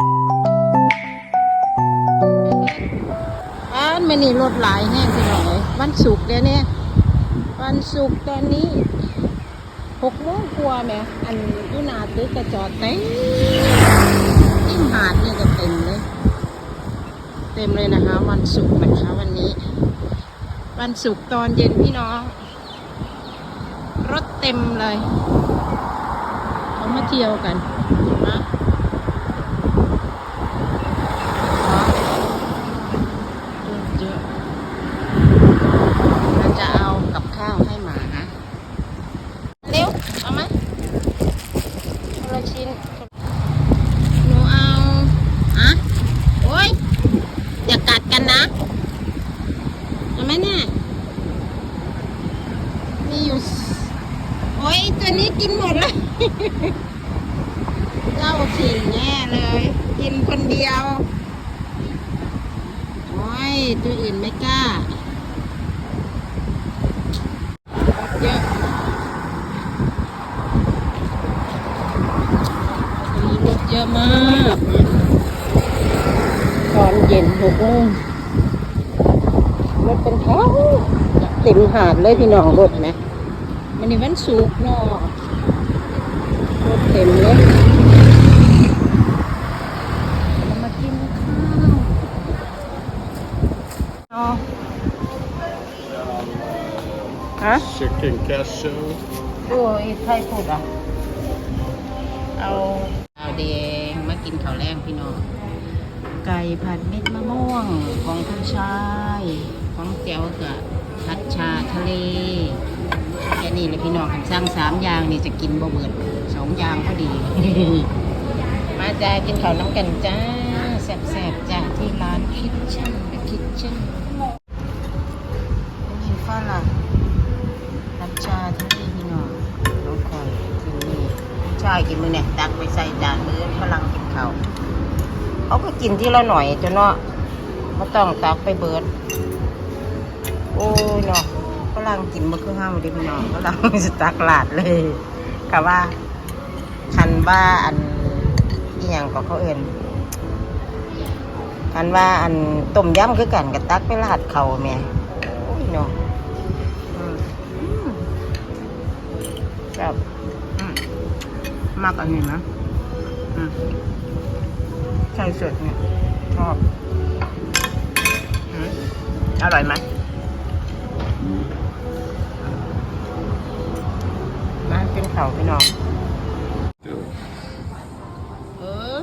อ่านไม่นี่รถหลายแห้งพี่น้องเลยวันศุกร์เดี๋ยวนี้วันศุกร์ตอนนี้หกโมงกว่าแหม่อันยุนาตึกกระจอดเต็มที่หาดนี่ก็เต็มเลย เต็มเลยนะคะ วันศุกร์นะคะวันนี้ วันศุกร์ตอนเย็นพี่น้อง รถเต็มเลย เขามาเที่ยวกันนะเยอะๆเราจะเอากับข้าวให้หมานะเร็ว เอามาคนละ ชิ้น หนูเอาอะโอ้ย อย่ากัดกันนะเอาไหมเนี่ย มีอยู่ โอ้ย ตัวนี้กินหมดเลยเจ้าถิ่นแย่เลย กินคนเดียว โอ้ย ตัวอื่นไม่กล้า เยอะมี รถเยอะมากตอนเย็นหกโมงรถเป็นแถวเต็มหาดเลยพี่น้องรถไหมมันนี่วันศุกร์เนาะรถเต็มเลยเรามากินข้าวเอาฮะ Chicken cashew. ดูอีไทยพูดอะเอาข้าว แดงมากินข้าวแรงพี่น้องไก่ผัดเม็ดมะม่วงของคุณชายของแจ๋วกับผัดชาทะเลแค่นี้เลยพี่น้องสร้างสามอย่างนี่จะกินบ่เบิดสองอย่างพอดี มาจ้ากินข้าวน้ำกันจ้าแซ่บๆจ้าที่ร้านคิทเช่นคิทเช่นนี่ฝรั่งายกินมือเนี่ยตักไปใส่จานมือฝรั่งกินเขาเขาก็กินที่ละหน่อยจนเนาะไม่ต้องตักไปเบิด โอ้ยเนาะฝรั่งกินมาคือห้ามดิพี่น้องฝรั่งสตักหลาดเลยกะว่าคันว่าอันอีหยังก็เขาเอื่นคันว่าอันต้มยำคือกันกับตักไปลาดเขาแม่โอ้ยเนาะอืมอืมแบบ มากอันนี้นะอืมไก่สดเนี่ยชอบอร่อยไหมมาเป็นเขาพี่น้อง เออ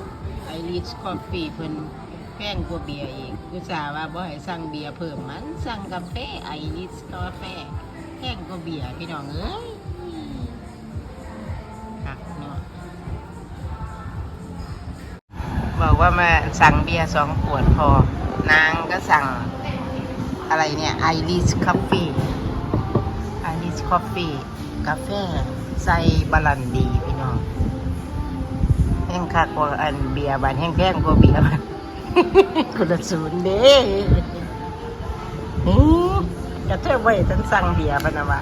ไอริสคอฟฟี่เพิ่นแพงกว่าเบียร์องกุสาว่าบ่ให้สั่งเบียร์เพิ่มมันสั่งกาแฟไอริสกาแฟแพงกว่าเบียร์พี่น้องเอ้ย บอกว่ามาสั่งเบียร์สองขวดพอ นางก็สั่งอะไรเนี่ยไอริสคอฟฟี่ไอริสคอฟฟี่กาแฟใส่บาลันดีพี่น้องแห้งคักกว่าอันเบียร์บานแห้งแพงกว่าเบียร์บานคนละศูนย์เด้หือกระเทยไว้ฉันสั่งเบียร์พะนะวะ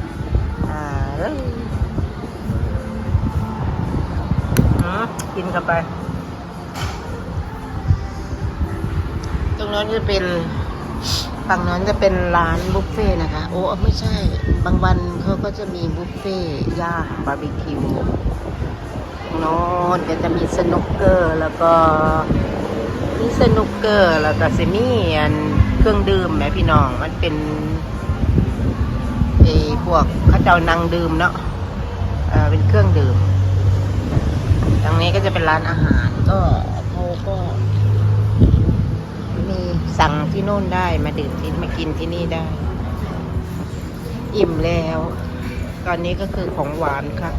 อ่าเอ้ยกินเข้าไป รงนั้นจะเป็นฝั่งนั้นจะเป็นร้านบุฟเฟ่นะคะ โอ้ไม่ใช่ บางวันเขาก็จะมีบุฟเฟ่ย่างบาร์บีคิวตรงโน้นก็จะมีสนุกเกอร์แล้วก็มีสนุกเกอร์แล้วก็จะมีอันเครื่องดื่มแหมพี่น้องมันเป็นไอ้พวกข้าเจ้านังดื่มเนาะเออเป็นเครื่องดื่มตรงนี้ก็จะเป็นร้านอาหารก็เขาก็ มีสั่งที่โน่นได้มาดื่มที่มากินที่นี่ได้ อิ่มแล้ว ตอนนี้ก็คือของหวานค่ะ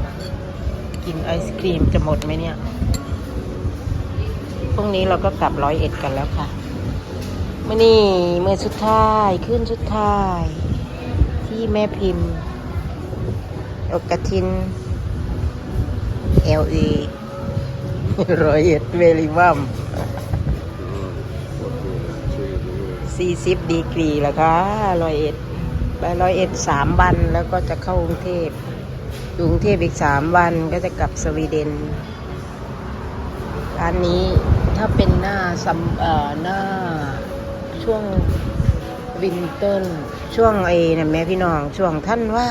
กินไอศครีมจะหมดไหมเนี่ยพรุ่งนี้เราก็กลับร้อยเอ็ดกันแล้วค่ะมื่อนี่มือสุดท้ายขึ้นสุดท้าย ที่แม่พิมพ์อกกทิน LA ร้อยเอ็ดเวลิวัม สี่สิบดีกรีแล้วค่ะร้อยเอ็ดไปร้อยเอ็ดสามวันแล้วก็จะเข้ากรุงเทพกรุงเทพอีกสามวันก็จะกลับสวีเดนร้านนี้ถ้าเป็นหน้าซัมเอ่อหน้าช่วงวินเทอร์ช่วงไอ้นะแม่พี่น้องช่วงท่านว่า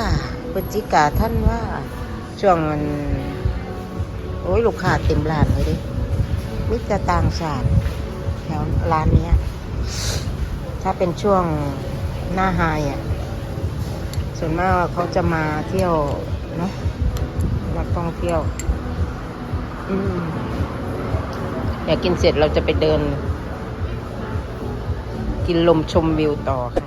พฤศจิกาท่านว่าช่วงมันโอ้ยลูกค้าเต็มร้านเลยดิมิจต่างชาติแถวร้านเนี้ย ถ้าเป็นช่วงหน้าไฮอะ ส่วนมากเขาจะมาเที่ยวเนาะนักท่องเที่ยว อืมอยากกินเสร็จเราจะไปเดิน กินลมชมวิวต่อค่ะ